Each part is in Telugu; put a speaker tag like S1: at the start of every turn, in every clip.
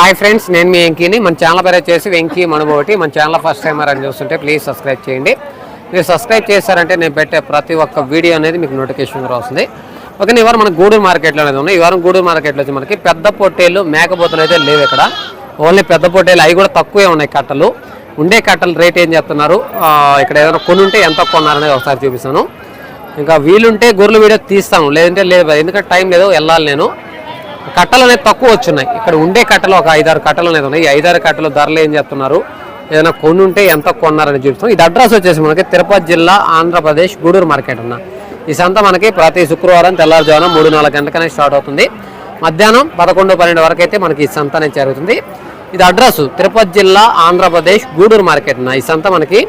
S1: హాయ్ ఫ్రెండ్స్ నేను మీ వెంకీని. మన ఛానల్ పేరు వచ్చేసి వెంకీ మనుబోటి. మన ఛానల్ ఫస్ట్ టైం అని చూస్తుంటే ప్లీజ్ సబ్స్క్రైబ్ చేయండి. మీరు సబ్స్క్రైబ్ చేశారంటే నేను పెట్టే ప్రతి ఒక్క వీడియో అనేది మీకు నోటిఫికేషన్ వస్తుంది. ఓకే ఈ వారం మన గూడూరు మార్కెట్లో అనేది ఉన్నాయి ఈ వారం గూడూరు మార్కెట్లో వచ్చి మనకి పెద్ద పొట్టేళ్ళు మేకపోతులు అయితే లేవు ఇక్కడ. ఓన్లీ పెద్ద పొట్టేళ్ళు అవి కూడా తక్కువే ఉన్నాయి కట్టలు. ఉండే కట్టలు రేట్ ఏం చెప్తున్నారు ఇక్కడ ఏదైనా కొనుంటే ఉంటే ఎంత కొన్నారనేది ఒకసారి చూపిస్తాను. ఇంకా వీలుంటే గొర్రెల వీడియో తీస్తాను. లేదంటే లేదు ఎందుకంటే టైం లేదు వెళ్ళాలి నేను. కట్టలు అనేది తక్కువ వచ్చున్నాయి ఇక్కడ ఉండే కట్టలు ఒక ఐదారు కట్టలు అనేది ఉన్నాయి. ఈ ఐదారు కట్టలు ధరలు ఏం చెప్తున్నారు ఏదైనా కొన్ని ఉంటే ఎంత కొన్నారని చూపిస్తాం. ఇది అడ్రస్ వచ్చేసి మనకి తిరుపతి జిల్లా ఆంధ్రప్రదేశ్ గూడూరు మార్కెట్ అన్న. ఈ సంత మనకి ప్రతి శుక్రవారం తెల్లారుజామున మూడు నాలుగు గంటలకనే స్టార్ట్ అవుతుంది. మధ్యాహ్నం పదకొండు పన్నెండు వరకు అయితే మనకి ఈ సంత అనేది జరుగుతుంది. ఇది అడ్రస్ తిరుపతి జిల్లా ఆంధ్రప్రదేశ్ గూడూరు మార్కెట్ అన్న. ఈ సంత మనకి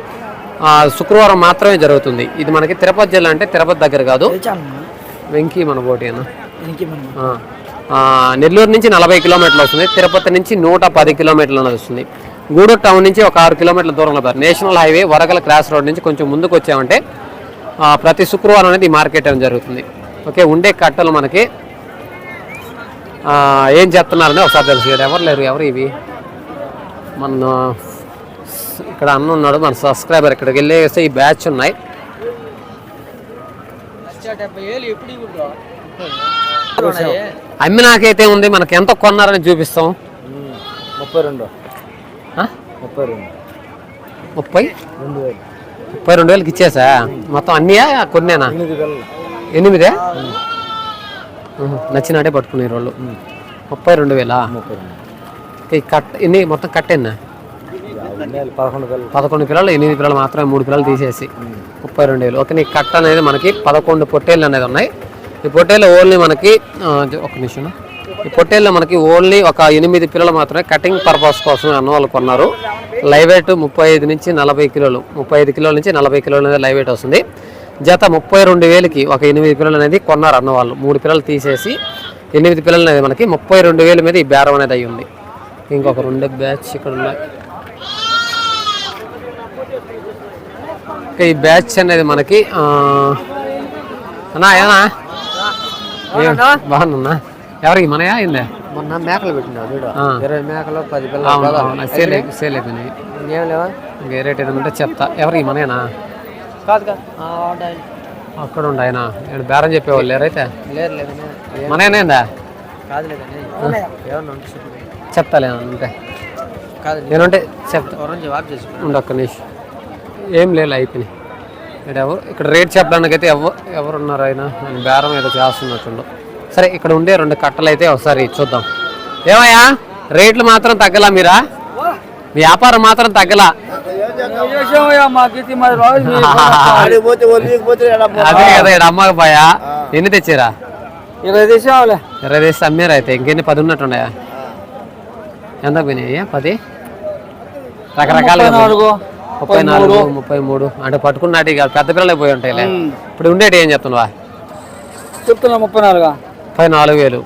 S1: శుక్రవారం మాత్రమే జరుగుతుంది. ఇది మనకి తిరుపతి జిల్లా అంటే తిరుపతి దగ్గర కాదు. వెంకీ మన బోటి అన్న. నెల్లూరు నుంచి నలభై కిలోమీటర్లు వస్తుంది. తిరుపతి నుంచి నూట పది కిలోమీటర్లు అనేది వస్తుంది. గూడూరు టౌన్ నుంచి ఒక ఆరు కిలోమీటర్ల దూరంలో ఉంది. National highway Varagala cross road నుంచి కొంచెం ముందుకు వచ్చామంటే ప్రతి శుక్రవారం అనేది ఈ మార్కెట్ అనేది జరుగుతుంది. ఓకే ఉండే కట్టలు మనకి ఏం చెప్తున్నారని ఒకసారి తెలుసు ఎవరు లేరు? ఎవరు ఇవి? మన ఇక్కడ అన్న ఉన్నాడు మన సబ్స్క్రైబర్ ఇక్కడికి వెళ్ళేస్తే ఈ బ్యాచ్ ఉన్నాయి. అమ్మి నాకైతే ఉంది మనకి ఎంత కొన్నారని చూపిస్తాం.
S2: ముప్పై రెండు? ముప్పై రెండు.
S1: ముప్పై?
S2: రెండు వేలు.
S1: ముప్పై రెండు వేలకి ఇచ్చేసా? మొత్తం అన్నీయా కొన్నేనా?
S2: ఎనిమిది వేలు.
S1: ఎనిమిదే? ఉహు, నచ్చినట్టే పట్టుకునే రోజు ముప్పై రెండు వేలా?
S2: ముప్పై రెండు.
S1: ఈ కట్ ఎన్ని మొత్తం కట్టేనా
S2: పదకొండు
S1: పిల్లలు ఎనిమిది పిల్లలు మాత్రమే మూడు పిల్లలు తీసేసి. ముప్పై రెండు వేలు. ఓకే నీ కట్ట అనేది మనకి పదకొండు పొట్టేళ్ళు అనేది ఉన్నాయి. ఈ పొట్టేలో ఓన్లీ మనకి ఒక నిమిషం. ఈ పొట్టేళ్ళు మనకి ఓన్లీ ఒక ఎనిమిది పిల్లలు మాత్రమే కటింగ్ పర్పస్ కోసం అన్న వాళ్ళు కొన్నారు. లైవ్ వెయిట్ ముప్పై ఐదు నుంచి నలభై కిలోలు. ముప్పై ఐదు కిలోల నుంచి నలభై కిలోలు అనేది లైవ్ వెయిట్ వస్తుంది. జత ముప్పై రెండు వేలకి ఒక ఎనిమిది పిల్లలు అనేది కొన్నారు అన్న వాళ్ళు. మూడు పిల్లలు తీసేసి ఎనిమిది పిల్లలు అనేది మనకి ముప్పై రెండు వేల మీద ఈ బేరం అనేది అయ్యి ఉంది. ఇంకొక రెండు బ్యాచ్ ఇక్కడ ఉన్నాయి. ఈ బ్యాచ్ అనేది మనకి అన్నా ఏనా బాగున్నా. ఎవరికి? మనయా అయిందే
S2: మొన్న మేకలు చూడు.
S1: ఆ.
S2: ఇరవై మేకలు పది పిల్లలు
S1: సేల్ సేల్ అయిపోయినాయి
S2: ఇంకేం లేవా?
S1: ఇంకా ఏ రేట్ ఏదైనా ఉంటే చెప్తా. ఎవరికి? మనయేనా?
S2: కాదు
S1: అక్కడ ఉండు ఆయన. నేను బేరం చెప్పేవాళ్ళు లేరైతే
S2: చెప్పు.
S1: చెప్తాలే అంటే
S2: కాదు
S1: నేనుంటే చెప్తా.
S2: ఎవరైనా జవాబు చేసి
S1: ఉండు ఒక్క నిమిషం. ఏం లేదు అయిపోయినాయి. ఇక్కడ ఎవరు ఇక్కడ రేట్ చెప్పడానికి అయితే ఎవరు ఎవరు ఉన్నారు ఆయన నేను బేరం ఏదో చేస్తున్నట్టుండు. సరే ఇక్కడ ఉండే రెండు కట్టలు అయితే ఒకసారి చూద్దాం. ఏమయ్యా? రేట్లు మాత్రం తగ్గలా మీరా? వ్యాపారం మాత్రం తగ్గలా? అదే కదా ఇక్కడ అమ్మక పోయా? ఎన్ని తెచ్చారా?
S2: ఇరవై తీసావులే
S1: ఇరవై వేసి అమ్మారు అయితే ఇంకెన్ని పది ఉన్నట్టున్నాయా? ఎంత పోయినాయి? పది? రకరకాలుగా. ముప్పై నాలుగు ముప్పై మూడు. అంటే పట్టుకున్నట్టు ఇక పెద్ద పిల్లలే పోయి ఉంటాయిలే. ఇప్పుడు ఉండేటి ఏం చెప్తున్నావా?
S2: చెప్తున్నా ముప్పై నాలుగు.
S1: ముప్పై నాలుగు వేలు.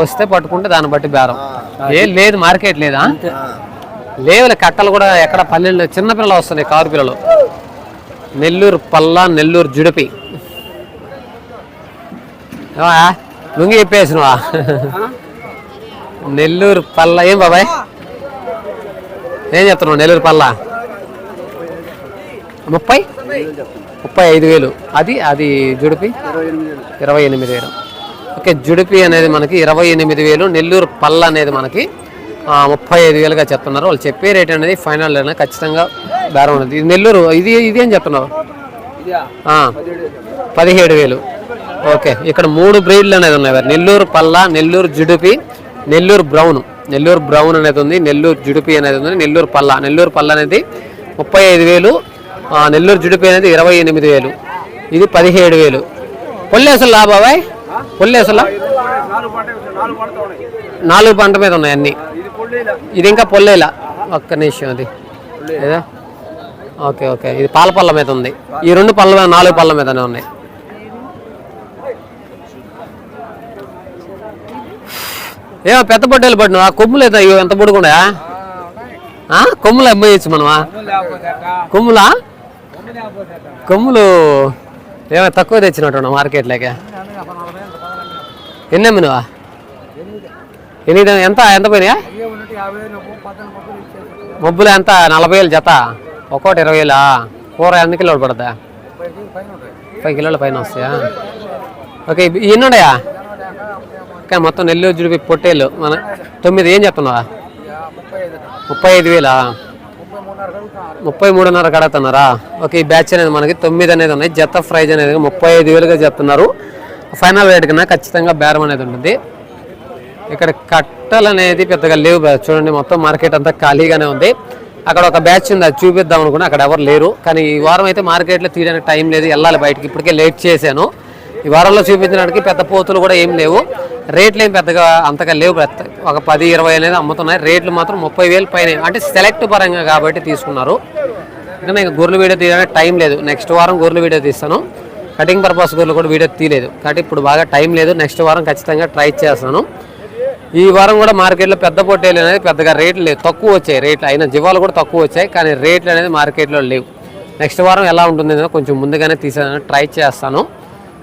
S1: వస్తే పట్టుకుంటే దాన్ని బట్టి బేరం. ఏం లేదు మార్కెట్ లేదా? లేవులే కట్టలు కూడా ఎక్కడ పల్లెల్లో చిన్న పిల్లలు వస్తున్నాయి కారు పిల్లలు. నెల్లూరు పల్లా నెల్లూరు జుడిపి. లుంగి చెప్పేసినవా? నెల్లూరు పల్ల. ఏం బాబాయ్? ఏం చెప్తున్నావు నెల్లూరు పల్లా? ముప్పై? ముప్పై ఐదు వేలు. అది అది జుడిపి? ఇరవై ఎనిమిది వేలు. ఓకే జుడిపి అనేది మనకి ఇరవై ఎనిమిది వేలు. నెల్లూరు పల్ల అనేది మనకి ముప్పై ఐదు వేలుగా చెప్తున్నారు. వాళ్ళు చెప్పే రేట్ అనేది ఫైనల్ అనేది ఖచ్చితంగా బేరం ఉన్నది ఇది నెల్లూరు ఇది ఇది ఏం చెప్తున్నావు ఆ, పదిహేడు వేలు. ఓకే ఇక్కడ మూడు బ్రీడ్లు అనేది ఉన్నాయి నెల్లూరు పల్ల నెల్లూరు జుడిపి నెల్లూరు బ్రౌన్. నెల్లూరు బ్రౌన్ అనేది ఉంది నెల్లూరు జుడిపి అనేది ఉంది నెల్లూరు పల్ల నెల్లూరు పల్ల అనేది ముప్పై ఐదు వేలు. నెల్లూరు జుడిపి అనేది ఇరవై ఎనిమిది వేలు. ఇది పదిహేడు వేలు. పొల్లేసలు బాబాయ్? పొల్లేసలా నాలుగు పంట మీద ఉన్నాయి అన్నీ. ఇది ఇంకా పొల్లేలా? ఒక్క నిమిషం అది. ఏదా ఓకే ఓకే. ఇది పాల పళ్ళ మీద ఉంది. ఈ రెండు పళ్ళ మీద నాలుగు పళ్ళ మీదనే ఉన్నాయి. ఏమో పెద్ద పొట్టేలు పడినా కొమ్ములు అయితే అయ్యో ఎంత పొడుగుండా కొమ్ములు అమ్మేయచ్చు మనమా? కొమ్ములా? కొమ్ములు ఏమైనా తక్కువ తెచ్చినట్టు మార్కెట్లోకి ఎన్ని అమ్మినవా? ఎనిమిది ఎంత? ఎంత పోయినాయా? మబ్బులు ఎంత? నలభై వేలు జత. ఒక్కోటి ఇరవై వేలా? కూర ఎన్ని కిలోలు పడదా పది కిలోల పైన వస్తాయా? ఓకే ఎన్ని ఉన్నాయా? ఓకే మొత్తం నెల్లూరు జుడిపి పొట్టేళ్ళు మన తొమ్మిది ఏం చెప్తున్నావా? ముప్పై ఐదు వేలా? ముప్పై మూడున్నర కడతన్నారా ఓకే ఈ బ్యాచ్ అనేది మనకి తొమ్మిది అనేది ఉన్నాయి. జత ప్రైజ్ అనేది ముప్పై ఐదు వేలుగా చెప్తున్నారు. ఫైనల్ రేట్ కన్నా ఖచ్చితంగా బేరం అనేది ఉంటుంది. ఇక్కడ కట్టలు అనేది పెద్దగా లేవు చూడండి మొత్తం మార్కెట్ అంతా ఖాళీగానే ఉంది. అక్కడ ఒక బ్యాచ్ ఉంది అది చూపిద్దాం అనుకున్నా అక్కడ ఎవరు లేరు. కానీ ఈ వారం అయితే మార్కెట్లో తీయడానికి టైం లేదు. వెళ్ళాలి బయటకి. ఇప్పటికే లేట్ చేశాను. ఈ వారంలో చూపించడానికి పెద్ద పోతులు కూడా ఏం లేవు. రేట్లు ఏం పెద్దగా అంతగా లేవు. ఒక పది ఇరవై అనేది అమ్ముతున్నాయి. రేట్లు మాత్రం ముప్పై వేలు పైన. అంటే సెలెక్ట్ పరంగా కాబట్టి తీసుకున్నారు. ఇంకా నేను గొర్రెలు వీడియో తీయడానికి టైం లేదు. నెక్స్ట్ వారం గొర్రెలు వీడియో తీస్తాను. కటింగ్ పర్పస్ గొర్రెలు కూడా వీడియో తీయలేదు. కాబట్టి ఇప్పుడు బాగా టైం లేదు. నెక్స్ట్ వారం ఖచ్చితంగా ట్రై చేస్తాను. ఈ వారం కూడా మార్కెట్లో పెద్ద పొట్టేలు అనేది పెద్దగా రేట్లు లేవు. తక్కువ వచ్చాయి రేట్లు. అయినా జీవాలు కూడా తక్కువ వచ్చాయి. కానీ రేట్లు అనేది మార్కెట్లో లేవు. నెక్స్ట్ వారం ఎలా ఉంటుంది కొంచెం ముందుగానే తీసేదాన్ని ట్రై చేస్తాను.